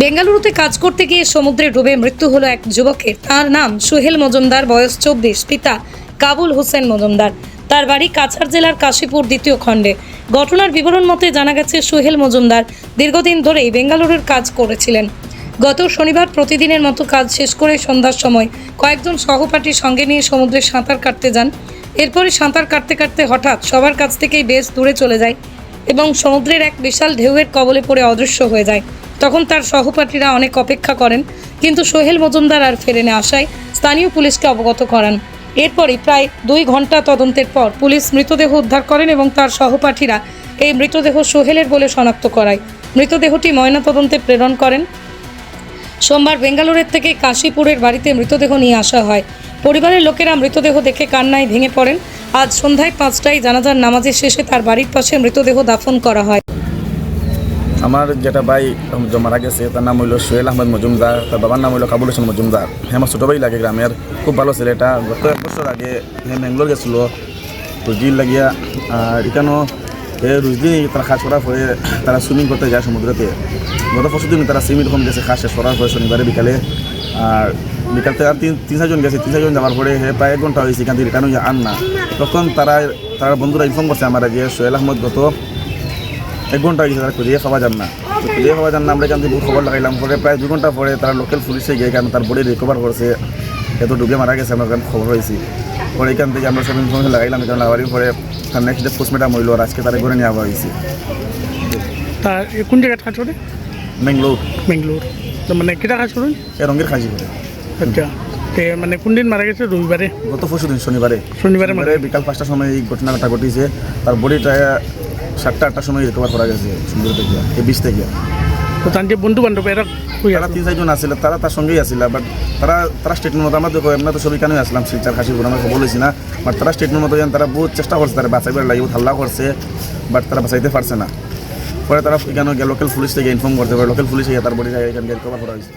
বেঙ্গালুরুতে কাজ করতে গিয়ে সমুদ্রে ডুবে মৃত্যু হলো এক যুবকের। তার নাম সুহেল মজুমদার, বয়স চব্বিশ। পিতা কাবুল হোসেন মজুমদার। তার বাড়ি কাছাড় জেলার কাশীপুর দ্বিতীয় খণ্ডে। ঘটনার বিবরণ মতে জানা গেছে, সুহেল মজুমদার দীর্ঘদিন ধরেই বেঙ্গালুরুর কাজ করেছিলেন। গত শনিবার প্রতিদিনের মতো কাজ শেষ করে সন্ধ্যার সময় কয়েকজন সহপাঠীর সঙ্গে নিয়ে সমুদ্রে সাঁতার কাটতে যান। এরপরে সাঁতার কাটতে কাটতে হঠাৎ সবার কাছ থেকেই বেশ দূরে চলে যায় এবং সমুদ্রের এক বিশাল ঢেউয়ের কবলে পড়ে অদৃশ্য হয়ে যায়। তখন তার সহপাঠীরা অনেক অপেক্ষা করেন, কিন্তু সোহেল মজুমদার আর ফেরে না আসায় স্থানীয় পুলিশকে অবগত করান। এরপরই প্রায় দুই ঘণ্টা তদন্তের পর পুলিশ মৃতদেহ উদ্ধার করেন এবং তার সহপাঠীরা এই মৃতদেহ সোহেলের বলে শনাক্ত করায়। মৃতদেহটি ময়নাতদন্তে প্রেরণ করেন। সোমবার বেঙ্গালোরের থেকে কাশীপুরের বাড়িতে মৃতদেহ নিয়ে আসা হয়। পরিবারের লোকেরা মৃতদেহ দেখে কান্নায় ভেঙে পড়েন। আজ সন্ধ্যায় পাঁচটায় জানাজার নামাজের শেষে তার বাড়ির পাশে মৃতদেহ দাফন করা হয়। আমার যেটা ভাই মারা গেছে, তার নাম হইল সোহেল আহমেদ মজুমদার, তার বাবার নাম হইল কাবুল হোসেন মজুমদার। হ্যাঁ আমার ছোটো ভাই লাগে গ্রামের, খুব ভালো ছেলেটা গত এক বছর আগে হ্যাঁ ব্যাঙ্গলোর গেছিল রুজির লাগিয়া, আর এখানেও রুজদিন তারা কাজ করার পরে তারা সুইমিং করতে যায় সমুদ্রতে। গত পরশু দিন তারা সুইমিং রকম গেছে কাজ শেষ করার পরে শনিবারে বিকালে। আর বিকাল থেকে আর তিন তিন চারজন গেছে, তিন চারজন যাওয়ার পরে হে প্রায় এক ঘণ্টা হয়েছে, এখান থেকে রিটার্ন হয়ে আন না। তখন তারা তারা বন্ধুরা ইনফর্ম করছে আমার যে সোহেল আহমদ গত এক ঘণ্টা হয়েছে তারা খুঁজিয়ে খাওয়া যান না। তো খুঁজিয়ে খাওয়া যান না আমরা এখান থেকে খবর লাগাইলাম। পরে প্রায় দু ঘণ্টা পরে তারা লোকাল পুলিশে গিয়ে এখানে তার বডি রিকভার করছে। এত ডুবে মারা গেছে আমরা এখানে খবর হয়েছি পরে এখান থেকে আমরা সব ইনফরমেশন লাগাইলাম এখানে লাগাবার পরে তার নেক্সট ডে পোস্টমেটা মইল আর আজকে তারা ঘরে নিয়ে আবার হয়েছে তা কোন জায়গাত কাজ করে বেঙ্গলোর বেঙ্গলোর তো মানে কেটা কাজ করেন এ রঙের খাসি করে। আচ্ছা। তে মানে কোন দিন মারা গেছে? রবিবারে? গত পরশু দিন শনিবারে শনিবারে বিকাল পাঁচটার সময় এই ঘটনাটা ঘটিছে। তার বডিটা সাতটা আটটার সময় রিকভার করা গেছে সুন্দর থেকে এই বিষ থেকে। তো তার যে বন্ধু বান্ধব এরা তারা তিন চারজন আসছিল তারা তার সঙ্গেই আসছিল বাট তারা তারা স্টেটমেন্ট মতো আমাদের আমরা তো সবই কেন আসলাম শিলচার খাসিপুর আমরা বলেছি না বাট তারা স্টেটমেন্ট মতো যেন তারা বহুত চেষ্টা করছে তারা বাঁচাইবার লাগে হাল্লা করছে বাট তারা বাঁচাইতে পারছে না। পরে তারা এখানে লোকাল পুলিশ থেকে ইনফর্ম করতে পারে লোকাল পুলিশ তার বডি এখানে রিকভার করা হয়েছে।